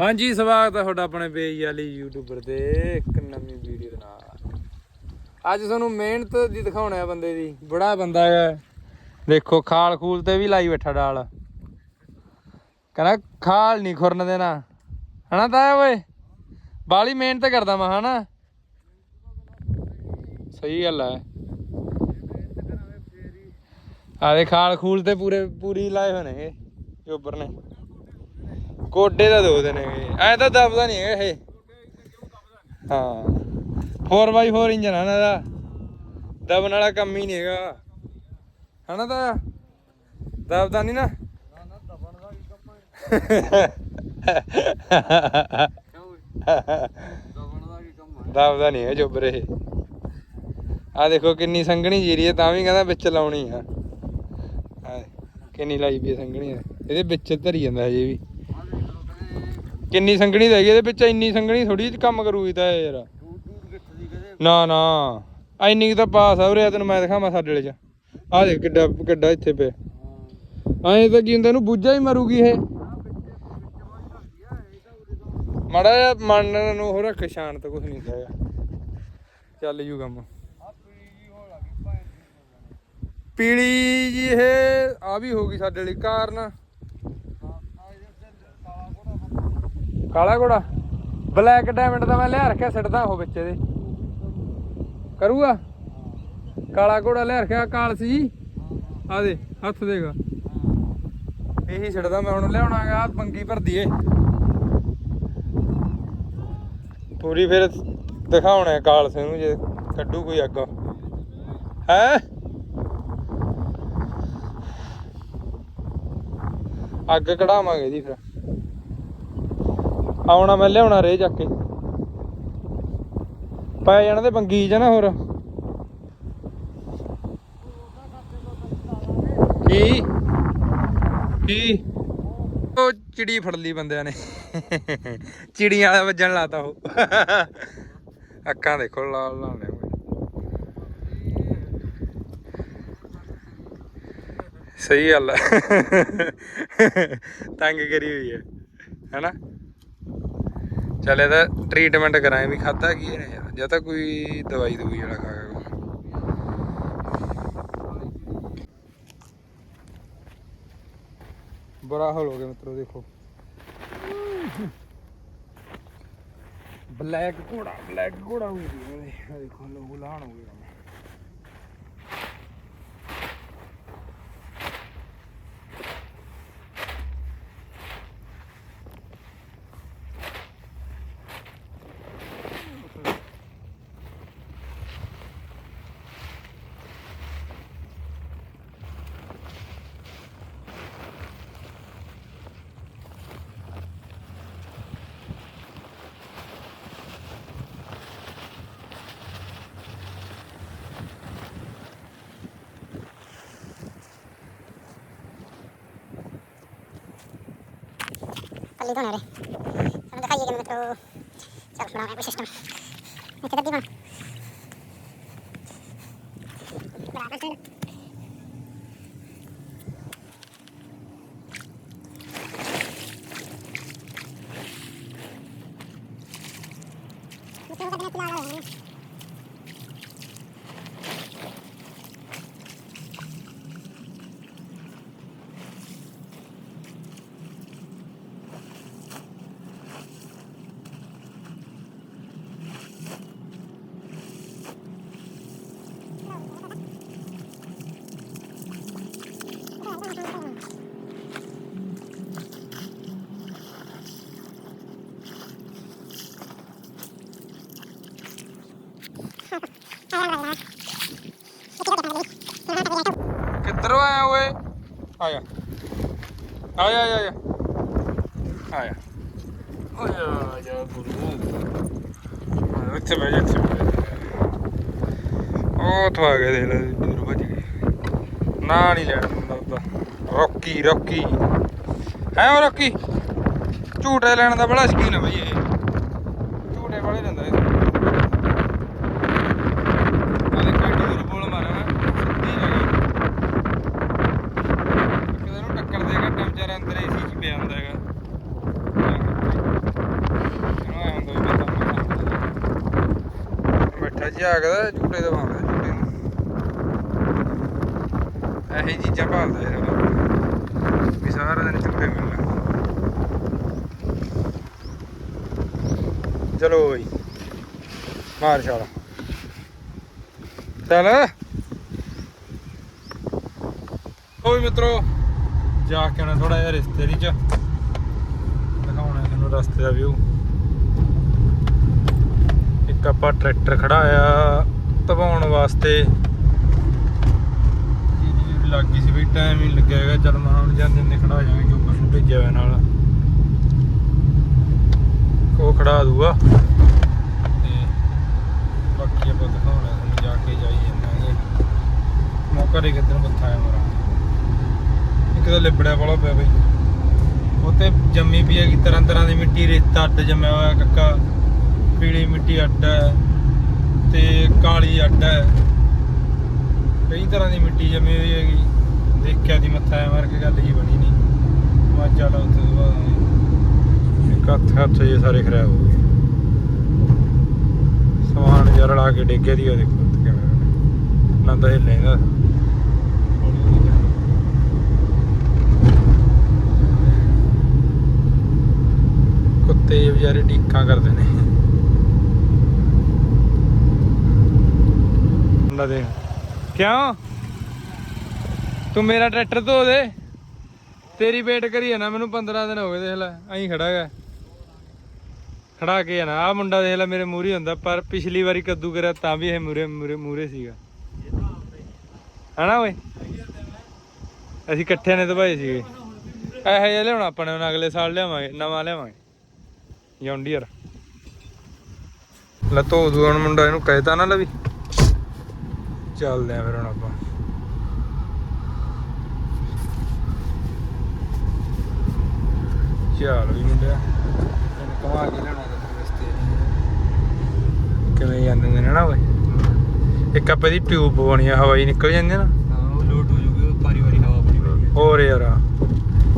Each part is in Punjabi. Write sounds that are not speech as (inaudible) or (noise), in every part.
ਹਾਂਜੀ, ਸਵਾਗਤ ਹੈ ਤੁਹਾਡਾ ਆਪਣੇ ਪੇਜ ਵਾਲੀ ਯੂਟਿਊਬਰ ਤੇ। ਇੱਕ ਨਵੀਂ ਵੀਡੀਓ ਦੇ ਨਾਲ। ਅੱਜ ਤੁਹਾਨੂੰ ਮਿਹਨਤ ਦੀ ਦਿਖਾਉਣਾ ਹੈ ਬੰਦੇ ਦੀ। ਬੜਾ ਬੰਦਾ ਹੈ ਦੇਖੋ, ਖਾਲ ਖੂਲ ਤੇ ਵੀ ਲਾਈ ਬੈਠਾ ਡਾਲ। ਕਹਿੰਦਾ, ਖਾਲ ਨਹੀਂ ਖੁਰਨ ਦੇਣਾ। ਹਨਾ ਤਾਇਆ ਓਏ? ਬਾਲੀ ਮਿਹਨਤ ਕਰਦਾ ਮੈਂ, ਹਨਾ? ਸਹੀ ਗੱਲ ਹੈ ਆਦੇ ਖਾਲ ਖੂਲ ਤੇ ਪੂਰੇ ਪੂਰੀ ਲਾਏ ਹੋਣੇ ਨੇ ਇਹ, ਜੋਬਰ ਨੇ। ਗੋਡੇ ਦਾ ਦੋ ਦਿਨ ਹੈਗੇ। ਐ ਤਾਂ ਦਬਦਾ ਨਹੀਂ ਹੈਗਾ ਇਹ। ਹਾਂ। 4x4 ਇੰਜਨ ਆ ਇਹਨਾਂ ਦਾ ਦਬਣ ਵਾਲਾ ਕੰਮ ਹੀ ਨਹੀਂ ਹੈਗਾ। ਹਨਾ ਤਾਂ? ਦਬਦਾ ਨਹੀਂ ਨਾ। ਦਬਦਾ ਨਹੀਂ ਹੈ ਜੋਬਰ। ਇਹ ਆ ਦੇਖੋ ਕਿੰਨੀ ਸੰਘਣੀ ਜੀਰੀ ਹੈ ਤਾਂ ਵੀ ਕਹਿੰਦਾ ਵਿੱਚ ਲਾਉਣੀ ਆ। ਕਿੰਨੀ ਲਾਈ ਪਈ ਸੰਘਣੀ ਇਹਦੇ ਵਿੱਚ ਧਰੀ ਜਾਂਦਾ ਹਜੇ ਵੀ। ਕਿੰਨੀ ਸੰਘਣੀ ਰਹਿ ਗਈ ਇਹਦੇ ਵਿੱਚ ਇੰਨੀ ਸੰਘਣੀ ਥੋੜੀ ਜਿਹੀ ਕੰਮ ਕਰੂਗੀ ਤਾਂ ਯਾਰ। ਨਾ ਨਾ। ਐਨੀ ਤਾਂ ਪਾਸ ਆ ਉਰੇ ਤੈਨੂੰ ਮੈਂ ਦਿਖਾਵਾਂ ਸਾਡੇ ਵਾਲੇ ਚ। ਆ ਦੇਖ ਕਿੱਡਾ ਕਿੱਡਾ ਇੱਥੇ ਪਿਆ। ਐਂ ਤਾਂ ਕੀ ਹੁੰਦਾ, ਇਹਨੂੰ ਬੁੱਝਾ ਹੀ ਮਰੂਗੀ ਇਹ। ਮਾੜਾ ਜਿਹਾ ਮਨ ਨੂੰ ਹੋ ਰੱਖ, ਸ਼ਾਂਤ ਕੁਝ ਨਹੀਂ ਹੁੰਦਾ ਚੱਲ ਜੂ ਕੰਮ। ਪੀਲੀ ਜੀ, ਇਹ ਆ ਵੀ ਹੋ ਗਈ ਸਾਡੇ ਲਈ ਕਾਰਨ। ਕਾਲਾ ਘੋੜਾ। ਬਲੈਕ ਡਾਇਮੰਡ ਦਾ ਮੈਂ ਲਿਆ ਰੱਖਿਆ ਸਿੱਟਦਾ ਉਹ ਵਿੱਚ ਇਹਦੇ। ਕਰੂਗਾ? ਕਾਲਾ ਘੋੜਾ ਲਿਆ ਰੱਖਿਆ ਕਾਲ ਸੀ ਆ ਦੇ, ਹੱਥ ਦੇਗਾ ਇਹੀ ਸਿੱਟਦਾ ਮੈਂ ਹੁਣ ਲਿਆਉਣਾਗਾ ਬੰਗੀ ਭਰਦੀ ਏ। ਪੂਰੀ ਫਿਰ ਦਿਖਾਉਣਾ ਹੈ ਨੂੰ ਜੇ ਕੱਢੂ ਕੋਈ ਅੱਗ। ਹੈ? ਅੱਗ ਕਢਾਵਾਂਗੇ ਜੀ ਫਿਰ। ਆਉਣਾ ਮੈਂ ਲਿਆਉਣਾ ਰੇ ਚੱਕ ਕੇ। ਪੈ ਜਾਣਾ ਤੇ ਬੰਗੀ ਚ ਨਾ ਹੋਰ। ਕੀ? ਕੀ? ਉਹ ਚਿੜੀ ਫੜ ਲਈ ਬੰਦਿਆਂ ਨੇ। ਚਿੜੀਆਂ ਵਾਲਾ ਵੱਜਣ ਲਾਤਾ ਉਹ। ਅੱਖਾਂ ਦੇਖੋ ਲਾਲ ਲਾਲ ਨੇ ਸਹੀ ਗੱਲ ਹੈ ਤੰਗ ਕਰੀ ਹੋਈ ਹੈ। ਹੈਨਾ? ਚੱਲ ਇਹਦਾ ਟ੍ਰੀਟਮੈਂਟ ਕਰਾਂ ਵੀ ਖਾਤਾ ਕੀ ਹੈ ਯਾਰ, ਜਾਂ ਤਾਂ ਕੋਈ ਦਵਾਈ ਦਵਾਈ ਵਾਲਾ ਖਾ ਗਿਆ ਬੜਾ ਹਾਲ ਹੋ ਗਿਆ ਮਿੱਤਰੋ, ਦੇਖੋ। ਬਲੈਕ ਘੋੜਾ ਬਲੈਕ ਘੋੜਾ ਹੋ ਗਿਆ। ਦੇਖੋ ਲੋਗੋ ਲਾਣ ਹੋ ਗਿਆ। ਪੱਲੀ ਧੋਣੇ ਰੇ ਸਾਨੂੰ ਦਿਖਾਈਏ ਕਿ ਮਿੱਤਰੋ ਚੱਲ ਬਣਾਉਂਦੇ ਕੋਈ ਸਿਸਟਮ ਇੱਥੇ ਦੱਬੀ ਬਣ ਬਰਾਬਰ ਸੇ ਕਿੱਧਰੋਂ ਆਇਆ ਓਏ। ਆਇਆ ਆਇਆ ਆਇਆ ਓਏ ਆ ਜਾ ਗੁਰੂ। ਆ, ਇੱਥੇ ਬਹਿ ਜਾ ਇੱਥੇ ਬਹਿ ਜਾ। ਉਹ ਤੋਂ ਆ ਗਏ ਦੇਖ ਲੈ ਦੂਰ ਭੱਜ ਗਏ। ਨਾ ਨਹੀਂ ਲੈਣ ਉਹਦਾ ਰੌਕੀ ਰੌਕੀ। ਹੈ ਉਹ ਰੌਕੀ? ਝੂਟੇ ਲੈਣ ਦਾ ਬੜਾ ਸ਼ਕੀਨ ਹੈ ਬਈ ਇਹ ਝੂਟੇ ਬੜੇ ਲੈਂਦਾ ਇਹ ਆਲੇ ਕਿਹੜੀ ਦੂਰ ਬੋਲ ਮਾਰਿਆ ਮੈਂ ਸਿੱਧੀ ਲੱਗੀ ਕਿਤੇ ਨੂੰ ਟੱਕਰ ਦੇਗਾ ਟਾਈਮ ਚਾਰ ਅੰਦਰ ਏਸੀ ਚ ਪਿਆ ਹੁੰਦਾ ਹੈਗਾ ਜਾਗਦਾ ਝੂਟੇ ਦਾ ਪਾਉਂਦਾ ਝੂਟੇ ਨੂੰ। ਇਹੀ ਚੀਜ਼ਾਂ ਭਾਲਦਾ ਯਾਰ ਉਹ। ਵੀ ਸਾਰਾ ਦਿਨ ਝੂਟੇ ਮਿਲਣਾ। ਚਲੋ ਬਈ, ਮਾਰ ਛਾਲਾ। ਚੱਲ। ਓਏ ਮਿੱਤਰੋ, ਜਾ ਕੇ ਆਉਣਾ ਥੋੜਾ ਜਿਹਾ ਰਿਸ਼ਤੇਰੀ ਚ। ਦਿਖਾਉਣਾ ਤੁਹਾਨੂੰ ਰਸਤੇ ਦਾ ਵਿਊ ਆਪਾਂ ਟਰੈਕਟਰ ਖੜਾਇਆ ਧਵਾਉਣ ਵਾਸਤੇ। ਲੱਗ ਗਈ ਸੀ ਵੀ ਟਾਈਮ ਹੀ ਲੱਗਿਆ ਹੈਗਾ। ਚੱਲ ਮੈਂ ਹੁਣ ਜਾਂਦੇ ਨੇ ਖੜਾ ਜਾਵਾਂਗੇ ਜੋ ਨੂੰ ਭੇਜਿਆ ਹੋਇਆ ਨਾਲ। ਉਹ ਖੜਾ ਦੂਗਾ। ਤੇ ਬਾਕੀ ਆਪਾਂ ਦਿਖਾਉਣਾ ਤੁਹਾਨੂੰ ਜਾ ਕੇ ਜਾਈ ਜਾਂਦਾਂਗੇ ਮੌਕਾ ਦੇ ਕਿੱਧਰ ਮੱਥਾ ਆ ਮਰਾ ਇੱਕ ਤਾਂ ਲਿਬੜਿਆ ਵਾਲਾ ਪਿਆ ਬਈ। ਉੱਤੇ ਜੰਮੀ ਪਈ ਹੈਗੀ ਤਰ੍ਹਾਂ ਤਰ੍ਹਾਂ ਦੀ ਮਿੱਟੀ ਰੇਤਾ ਅੱਡ ਜੰਮਿਆ ਹੋਇਆ ਕੱਕਾ। ਪੀਲੀ ਮਿੱਟੀ ਅੱਡ ਹੈ ਤੇ ਕਾਲੀ ਅੱਡ ਹੈ। ਕਈ ਤਰ੍ਹਾਂ ਦੀ ਮਿੱਟੀ ਜਮੀ ਹੋਈ ਹੈਗੀ। ਦੇਖਿਆ ਦੀ ਮੱਥਾ ਮਾਰ ਕੇ ਗੱਲ ਹੀ ਬਣੀ ਨਹੀਂ। ਮਾ ਚੱਲ ਉੱਥੇ ਬਾਅਦ। ਇੱਕ ਹੱਥ ਹੱਥ ਜੇ ਸਾਰੇ ਖਰਾਬ ਹੋ ਗਏ। ਸਮਾਨ ਜਰ ਲਾ ਕੇ ਡੇਗੇ ਦੀ ਉਹ ਦੇਖੋ ਕਿਵੇਂ ਨਾ ਤਾਂ ਕੁੱਤੇ ਵਿਚਾਰੇ ਡੀਕਾਂ ਕਰਦੇ ਨੇ। ਮੁੰਡਾ ਦੇਖ। ਕਿਉਂ? ਤੂੰ ਮੇਰਾ ਟਰੈਕਟਰ ਧੋ ਦੇ। ਤੇਰੀ ਵੇਟ ਕਰੀ ਨਾ, ਮੈਨੂੰ 15 ਦਿਨ ਹੋ ਗਏ ਦੇਖ ਲੈ, ਐਂ ਖੜਾ ਹੈਗਾ। ਖੜਾ ਕੇ ਨਾ ਆ ਮੁੰਡਾ ਦੇਖ ਲੈ, ਮੇਰੇ ਮੂਹਰੇ ਹੁੰਦਾ, ਪਰ ਪਿਛਲੀ ਵਾਰੀ ਕੱਦੂ ਕਰਿਆ, ਤਾਂ ਵੀ ਇਹ ਮੂਰੇ ਮੂਰੇ ਮੂਰੇ ਸੀਗਾ। ਹਨਾ ਓਏ? ਅਸੀਂ ਇਕੱਠਿਆਂ ਨੇ ਦਵਾਏ ਸੀਗੇ। ਇਹੋ ਜਿਹਾ ਲਿਆਉਣਾ ਆਪਾਂ ਨੇ, ਹੁਣ ਅਗਲੇ ਸਾਲ ਲਿਆਵਾਂਗੇ, ਨਵਾਂ ਲਿਆਵਾਂਗੇ। ਜੌਂਡੀਅਰ ਲੈ ਧੋ ਦੂ ਹੁਣ ਮੁੰਡਾ, ਇਹਨੂੰ ਕਹਿਤਾ ਨਾ ਲਵੀ। ਚੱਲਦੇ ਆ ਫਿਰ ਹੁਣ ਆਪਾਂ। ਚੱਲ ਵੀ ਮੁੰਡਿਆ। ਇਹਨੂੰ ਕਮਾ ਕੇ ਲੈਣਾ ਤੇ ਰਸਤੇ ਕਿਵੇਂ ਜਾਂਦੇ ਨੇ ਨਾ ਓਏ? ਇੱਕ ਆਪੇ ਦੀ ਟਿਊਬ ਪਵਾਉਣੀ ਆ ਹਵਾਈ ਨਿਕਲ ਜਾਂਦੀ ਨਾ। ਹਾਂ ਉਹ ਲੋਡ ਹੋ ਜੂਗੀ ਪਾਰੀ ਵਾਰੀ ਹਵਾ ਬੜੀ ਵਧੀਆ ਹੋਰ ਯਾਰ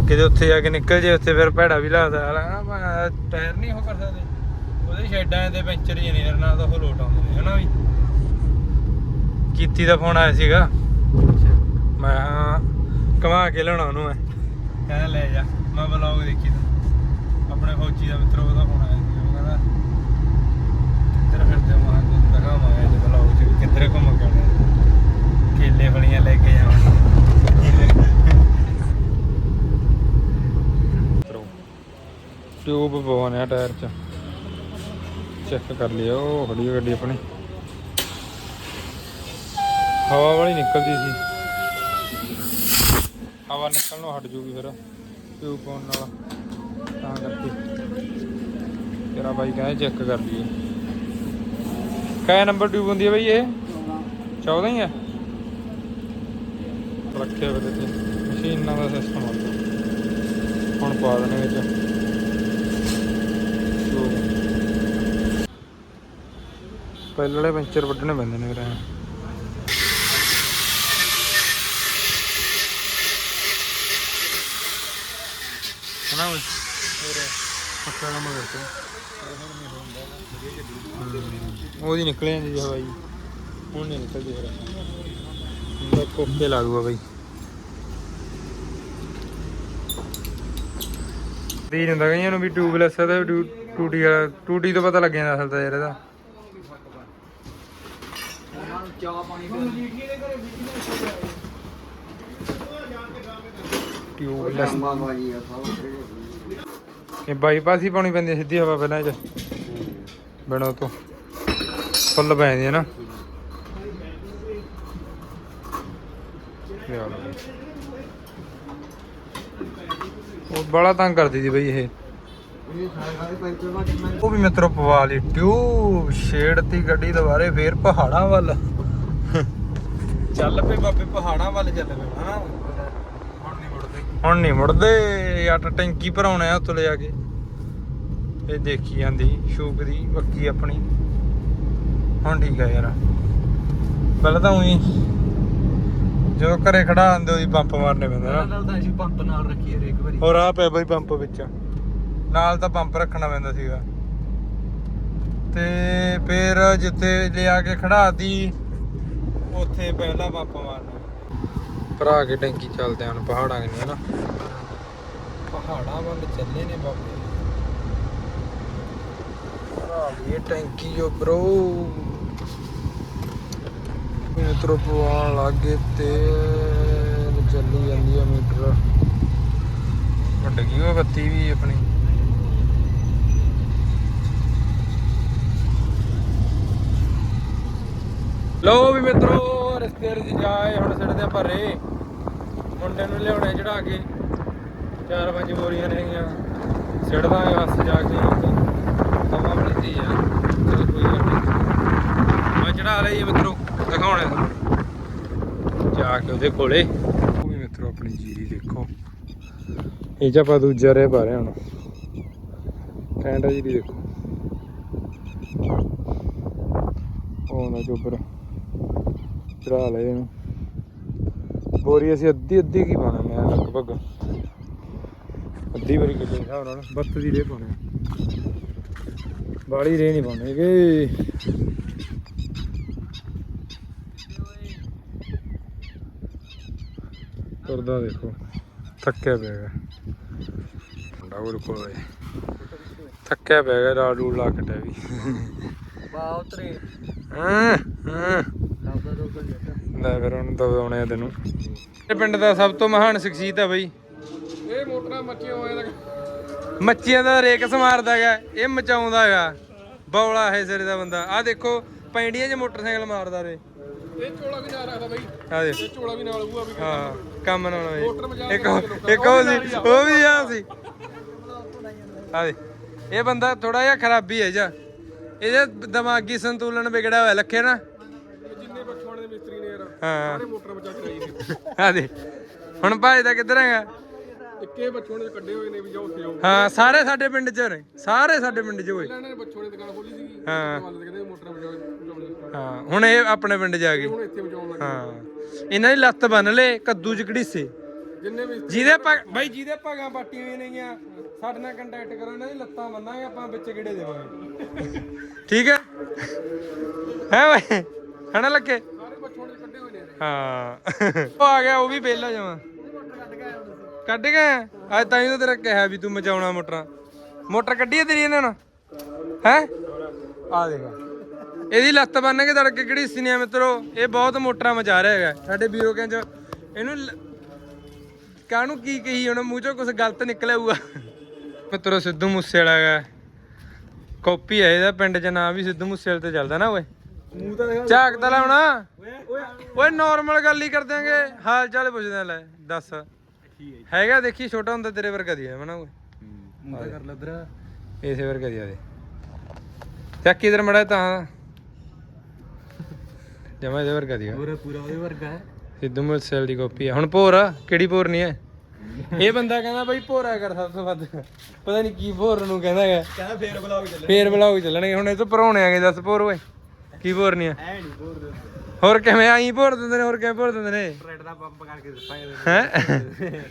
ਕਿਤੇ ਉੱਥੇ ਜਾ ਕੇ ਨਿਕਲ ਜੇ ਉੱਥੇ ਫਿਰ ਭੈੜਾ ਵੀ ਲੱਗਦਾ। ਹਾਲਾ ਨਾ ਟਾਇਰ ਨਹੀਂ ਉਹ ਕਰ ਸਕਦੇ। ਉਹਦੇ ਸ਼ੈਡਾਂ ਦੇ ਪੈਂਚਰ ਹੀ ਨਹੀਂ ਤਾਂ ਉਹ ਲੋਟ ਆਉਂਦੇ ਨੇ ਹਨਾ ਵੀ? ਕੀਤੀ ਦਾ ਫੋਨ ਆਇਆ ਸੀਗਾ। ਮੈਂ ਕਮਾ ਕੇ ਲਿਆਉਣਾ ਉਹਨੂੰ ਮੈਂ। ਕਹਿੰਦਾ ਲੈ ਜਾ। ਮੈਂ ਬਲੌਗ ਦੇਖੀ ਤਾਂ। ਆਪਣੇ ਫੌਜੀ ਦਾ ਮਿੱਤਰ ਉਹਦਾ ਫੋਨ ਆਇਆ ਸੀ ਉਹ ਕਹਿੰਦਾ ਕਿੱਧਰ ਫਿਰਦੇ ਹੋ? ਮੈਂ ਤੁਹਾਨੂੰ ਦਿਖਾਵਾਂਗਾ ਅੱਜ ਬਲੌਗ ਚ ਕਿੱਧਰ ਘੁੰਮ ਕੇ ਆਉਣੇ ਕੇਲੇ ਫਲੀਆਂ ਲੈ ਕੇ ਜਾਵਾਂਗੇ। ਟਿਊਬ ਪਵਾਉਣੇ ਆ ਟਾਇਰ ਚ। ਚੈੱਕ ਕਰ ਖੜੀ ਆ ਗੱਡੀ ਆਪਣੀ। ਹਵਾ ਵਾਲੀ ਨਿਕਲਦੀ ਸੀ। ਹਵਾ ਨਿਕਲਣੋਂ ਹਟ ਜੂਗੀ ਫਿਰ। ਟਿਊਬ ਪਾਉਣ ਨਾਲ। ਤਾਂ ਕਰਕੇ। ਤੇਰਾ ਬਾਈ ਕਹਿੰਦਾ ਚੈੱਕ ਕਰ ਲਈਏ। ਕਿਆ ਨੰਬਰ ਟਿਊਬ ਹੁੰਦੀ ਹੈ ਬਈ ਇਹ? 14 ਹੀ ਹੈ? ਰੱਖਿਆ ਵੇ ਤੇ। ਮਸ਼ੀਨਾਂ ਦਾ ਸਿਸਟਮ ਆ। ਹੁਣ ਪਾ ਦੇਣੇ ਵਿੱਚ। ਟਿਊਬ। ਪਹਿਲੇ ਵਾਲੇ ਪੈਂਚਰ ਵੱਢਣੇ ਪੈਂਦੇ ਨੇ ਫਿਰ ਹਨਾ ਹੋਰ ਪੱਕਾ ਕੰਮ ਉਹਦੀ ਨਿਕਲ ਜਾਂਦੀ ਜੀ ਹਵਾਈ। ਹੁਣ ਨਹੀਂ ਨਿਕਲਦੀ ਫਿਰ। ਹੁੰਦਾ ਕੋਕੇ ਲਾ ਦੂਗਾ ਬਈ। ਦੀ ਹੁੰਦਾ ਕਈਆਂ ਨੂੰ ਵੀ ਟਿਊਬਲੈਸ ਹੈ ਤੇ ਟੂ- ਟੂਟੀ ਵਾਲਾ ਟੂਟੀ ਤੋਂ ਪਤਾ ਲੱਗ ਜਾਂਦਾ ਅਸਲ ਤਾਂ ਯਾਰ ਇਹਦਾ। ਚਾਹ ਪਾਣੀ ਟਿਊਬਲੈਸ ਇਹ ਬਾਈਪਾਸ ਹੀ ਪਾਉਣੀ ਪੈਂਦੀ ਸਿੱਧੀ ਹਵਾ ਪਹਿਲਾਂ ਇਹ ਚ। ਬਿਨਾਂ ਤੋਂ। ਫੁੱਲ ਪੈ ਜਾਂਦੀ ਹੈ ਨਾ। ਉਹ ਬੜਾ ਤੰਗ ਕਰਦੀ ਸੀ ਬਈ ਇਹ। ਉਹ ਵੀ ਮਿੱਤਰੋ ਪਵਾ ਲਈ। ਟਿਊਬ ਛੇੜਤੀ ਗੱਡੀ ਦੁਬਾਰੇ ਫੇਰ ਪਹਾੜਾਂ ਵੱਲ। ਚੱਲ ਪਏ ਬਾਬੇ ਪਹਾੜਾਂ ਵੱਲ ਚੱਲ ਪਏ। ਹਨਾ ਹੁਣ ਨਹੀਂ ਮੁੜਦੇ ਯਾਰ ਟੈਂਕੀ ਭਰਾਉਣੇ ਆ ਉੱਥੇ ਲੈ ਜਾ ਕੇ। ਇਹ ਦੇਖੀ ਜਾਂਦੀ ਸ਼ੂਕ ਦੀ ਬੱਕੀ ਆਪਣੀ। ਹੁਣ ਠੀਕ ਆ ਯਾਰ। ਪਹਿਲਾਂ ਤਾਂ ਉਹੀ ਜਦੋਂ ਘਰੇ ਖੜਾ ਆਂਦੇ ਉਹਦੀ ਪੰਪ ਮਾਰਨੇ ਪੈਂਦੇ ਨਾ। ਨਾਲ ਤਾਂ ਅਸੀਂ ਪੰਪ ਨਾਲ ਰੱਖੀ ਹਰੇਕ ਵਾਰੀ। ਹੋਰ ਆ ਪਿਆ ਬਈ ਪੰਪ ਵਿੱਚ। ਨਾਲ ਤਾਂ ਪੰਪ ਰੱਖਣਾ ਪੈਂਦਾ ਸੀਗਾ। ਤੇ ਫਿਰ ਜਿੱਥੇ ਲਿਆ ਕੇ ਖੜਾਤੀ ਉੱਥੇ ਪਹਿਲਾ ਪੰਪ ਮਾਰਨਾ। ਭਰਾ ਕੇ ਟੈਂਕੀ ਚੱਲਦੇ ਹਨ ਪਹਾੜਾਂ ਕਿੰਨੇ ਨਾ। ਪਹਾੜਾਂ ਵੱਲ ਚੱਲੇ ਨੇ ਬਾਬੇ। ਭਰਾ ਲਈ ਇਹ ਟੈਂਕੀ ਜੋ ਬ్రో ਮਿੱਤਰੋ ਪਵਾਉਣ ਲੱਗੇ ਤੇ ਚੱਲੀ ਜਾਂਦੀ ਆ ਮੀਟਰ। ਵੱਡ ਗਈ ਉਹ ਬੱਤੀ ਵੀ ਆਪਣੀ। ਲੋ ਵੀ ਮਿੱਤਰੋ। ਰਸਤੇ ਰਜ ਜਾਏ ਹੁਣ ਸਿੱਟਦੇ ਆਪਾਂ ਰੇ ਮੁੰਡੇ ਨੂੰ ਲਿਆਉਣੇ ਚੜਾ ਕੇ। ਚਾਰ ਪੰਜ ਬੋਰੀਆਂ ਨੇਗੀਆਂ ਸਿੱਟਦਾ ਬਸ ਜਾ ਕੇ। ਹਵਾ ਮਿਲਦੀ ਆ। ਚਲ ਕੋਈ ਗੱਲ ਨਹੀਂ। ਮੈਂ ਚੜਾ ਲਈ ਮਿੱਤਰੋ, ਦਿਖਾਉਣੇ ਜਾ ਕੇ ਉਹਦੇ ਕੋਲੇ। ਉਹ ਵੀ ਮਿੱਤਰੋ ਆਪਣੀ ਜੀਰੀ ਦੇਖੋ। ਇਹ ਚ ਆਪਾਂ ਦੂਜਾ ਰੇ ਪਾ ਰਹੇ ਹੁਣ। ਕੈਂਡਾ ਜੀਰੀ ਦੇਖੋ। ਉਹ ਨਾ ਚੋਬਰ। ਚੜਾ ਲੈ ਇਹਨੂੰ। ਬੋਰੀ ਅਸੀਂ ਅੱਧੀ ਅੱਧੀ ਕੀ ਪਾਣਾ ਮੈਂ ਲਗਭਗ। ਅੱਧੀ ਵਾਰੀ ਕਿੱਲੇ ਹਿਸਾਬ ਨਾਲ। ਬੱਤ ਦੀ ਰੇ ਪਾਉਣੇ। ਬਾੜੀ ਰੇ ਨਹੀਂ ਪਾਉਣੇ ਕਿ ਤੁਰਦਾ ਦੇਖੋ। ਥੱਕਿਆ ਪਿਆ ਮੁੰਡਾ ਉਹਦੇ ਕੋਲ ਹੈ। ਥੱਕਿਆ ਪਿਆ ਹੈਗਾ ਰਾਡ ਰੂਡ ਲਾ ਕੱਟਿਆ ਵੀ। ਵਾਹ ਉਤਰੇ। ਹਾਂ ਹਾਂ। ਲੈ ਫਿਰ ਹੁਣ ਦਵਾਉਣੇ ਆ ਤੈਨੂੰ। ਇਹ ਪਿੰਡ ਦਾ ਸਭ ਤੋਂ ਮਹਾਨ ਸ਼ਖਸੀਅਤ ਹੈ ਬਈ। ਇਹ ਮੋਟਰਾਂ ਮੱਚੀਆਂ ਹੋਏ ਮੱਛੀਆਂ ਦਾ ਰੇਕਸ ਮਾਰਦਾ ਹੈਗਾ ਇਹ ਮਚਾਉਂਦਾ ਹੈਗਾ। ਬੌਲਾ ਹੈ ਸਿਰੇ ਦਾ ਬੰਦਾ। ਆਹ ਦੇਖੋ ਪੈਂਡੀਆਂ 'ਚ ਮੋਟਰਸਾਈਕਲ ਮਾਰਦਾ ਰੇ। ਇਹ ਚੋਲਾ ਵੀ ਨਾਲ ਰੱਖਦਾ ਬਾਈ। ਆਹ ਦੇ ਇਹ ਚੋਲਾ ਵੀ ਨਾਲ ਹੋਊਗਾ ਵੀ ਹਾਂ ਕੰਮ ਨਾਲ ਹੋਏ ਇੱਕ ਇੱਕ ਉਹ ਸੀ ਉਹ ਵੀ ਆ ਸੀ। ਆਹ ਦੇ ਇਹ ਬੰਦਾ ਥੋੜਾ ਜਿਹਾ ਖਰਾਬੀ ਹੈ ਜਾ ਇਹਦੇ ਦਿਮਾਗੀ ਸੰਤੁਲਨ ਵਿਗੜਿਆ ਹੋਇਆ ਲੱਖੇ ਨਾ ਜਿੰਨੇ ਬੱਚੋਂ ਦੇ ਮਿਸਤਰੀ ਨੇ ਯਾਰ ਹਾਂ। ਸਾਰੇ ਮੋਟਰ ਮਚਾ ਚਲਾਈ ਸੀ ਆਹ ਦੇ ਹੁਣ ਭਾਈ ਦਾ ਕਿੱਧਰ ਹੈਗਾ? ਇੱਕੇ ਬੱਚੋਂ ਨੇ ਕੱਢੇ ਹੋਏ ਨੇ ਵੀ ਜਾਓ ਉੱਥੇ ਜਾਓ ਹਾਂ ਸਾਰੇ ਸਾਡੇ ਪਿੰਡ 'ਚ ਨੇ। ਸਾਰੇ ਸਾਡੇ ਪਿੰਡ 'ਚ ਹੋਏ। ਇਹਨਾਂ ਨੇ ਬੱਚੋਂ ਨੇ ਦੁਕਾਨ ਖੋਲੀ ਸੀਗੀ। ਹਾਂ। ਵੱਲ ਤੇ ਕਹਿੰਦੇ ਮੋਟਰ ਮਚਾਓ ਮਚਾਉਣੀ ਹਾਂ ਹੁਣ ਇਹ ਆਪਣੇ ਪਿੰਡ ਜਾ ਗਏ। ਹੁਣ ਇੱਥੇ ਮਚਾਉਣ ਲੱਗੇ। ਹਾਂ। ਇਹਨਾਂ ਦੀ ਲੱਤ ਬੰਨ ਲੇ ਕੱਦੂ ਚ ਘੜੀਸੇ। ਜਿੰਨੇ ਵੀ ਜਿਹਦੇ ਪੱਗ ਬਾਈ ਜਿਹਦੇ ਪੱਗਾਂ ਪਾਟੀ ਹੋਈ ਨੇਗੀਆਂ ਸਾਡੇ ਨਾਲ ਕੰਟੈਕਟ ਕਰੋ ਇਹਨਾਂ ਦੀ ਲੱਤਾਂ ਬੰਨਾਂਗੇ ਆਪਾਂ ਵਿੱਚ ਕਿਹੜੇ ਦੇਵਾਂਗੇ। (laughs) ਠੀਕ ਹੈ? ਹੈ ਬਾਈ? ਹਣਾ ਲੱਗੇ? ਸਾਰੇ ਬੱਚੋਂ ਨੇ ਕੱਢੇ ਹੋਏ ਹਾਂ। ਉਹ ਆ ਗਿਆ ਉਹ ਵੀ ਵਿਹਲਾ ਜਾਵਾਂ। ਕੱਢ ਗਏ ਅੱਜ ਤਾਂ ਹੀ ਤਾਂ ਤੇਰਾ ਕਿਹਾ ਵੀ ਤੂੰ ਮਚਾਉਣਾ ਮੋਟਰਾਂ। ਮੋਟਰ ਕੱਢੀ ਤੇਰੀ ਇਹਨਾਂ ਨਾਲ ਹੈ? ਆ ਦੇਖ। ਇਹਦੀ ਲੱਤ ਬੰਨ ਕੇ ਤੜਕੇ ਕਿਹੜੀ ਸੀਨੀਆ ਮਿੱਤਰੋ? ਇਹ ਬਹੁਤ ਮੋਟਰਾਂ ਮਚਾ ਰਿਹਾ ਹੈਗਾ। ਸਾਡੇ ਵੀਰੋ ਕਹਿੰਦੇ ਇਹਨੂੰ ਕਾਹਨੂੰ ਕੀ ਕਹੀ ਹੁਣ? ਮੂੰਹ ਚੋਂ ਕੁਝ ਗਲਤ ਨਿਕਲਿਆ ਹੋਊਗਾ। ਮਿੱਤਰੋ ਸਿੱਧੂ ਮੂਸੇ ਵਾਲਾ ਹੈਗਾ। ਕਾਪੀ ਹੈ ਇਹਦਾ ਪਿੰਡ 'ਚ ਨਾਂ ਵੀ ਸਿੱਧੂ ਮੂਸੇ ਵਾਲੇ ਤੇ ਚੱਲਦਾ ਨਾ ਓਏ। ਮੂੰਹ ਤਾਂ ਦੇਖਾ ਝਾਕ ਤਾਂ ਲਾਉਣਾ। ਓਏ ਨਾਰਮਲ ਗੱਲ ਹੀ ਕਰ ਦਿਆਂਗੇ। ਹਾਲ ਚਾਲ ਪੁੱਛਦੇ ਆ ਲੈ ਦੱਸ। ਹੈਗਾ ਦੇਖੀ ਛੋਟਾ ਹੁੰਦਾ ਤੇਰੇ ਵਰਗਾ ਦੀ ਹੈ ਮਨਾ ਓਏ ਤਾਂ ਕਰ ਲੱਦਰਾ ਇਸੇ ਵਰਗਾ ਦੀ ਆ ਦੇ ਚੱਕ ਇਧਰ ਮੜਾ ਤਾਂ। ਜਮਾ ਇਹਦੇ ਵਰਗਾ ਦੀ ਆ। ਪੂਰਾ ਪੂਰਾ ਉਹਦੇ ਵਰਗਾ ਹੈ। ਸਿੱਧੂ ਮੂਸੇਵਾਲੇ ਦੀ ਕਾਪੀ ਆ। ਹੁਣ ਭੋਰ ਆ ਕਿਹੜੀ ਭੋਰ ਨਹੀਂ ਹੈ? ਇਹ ਬੰਦਾ ਕਹਿੰਦਾ ਬਈ ਭੋਰਾ ਕਰ ਸਭ ਤੋਂ ਵੱਧ। ਪਤਾ ਨਹੀਂ ਕੀ ਭੋਰ ਨੂੰ ਕਹਿੰਦਾ ਹੈਗਾ। ਕਹਿੰਦਾ ਫੇਰ ਬਲੌਗ ਚੱਲੇ ਫੇਰ ਬਲਾਉ ਚੱਲਣਗੇ। ਹੁਣ ਇਹ ਤੋਂ ਭਰਾਉਣੇ ਆਗੇ ਦੱਸ ਭੋਰ ਓਏ। ਕੀ ਭੋਰ ਨਹੀਂ ਆ ਐ ਨਹੀਂ ਬੋਰ ਦੇ ਹੋਰ ਕਿਵੇਂ? ਆਈ ਭੋਰ ਦਿੰਦੇ ਨੇ ਹੋਰ ਕਿਵੇਂ ਭੋਰ ਦਿੰਦੇ ਨੇ? ਰੈਡ ਦਾ ਪੰਪ ਕਰਕੇ ਦਿੱਤਾ ਹੈ?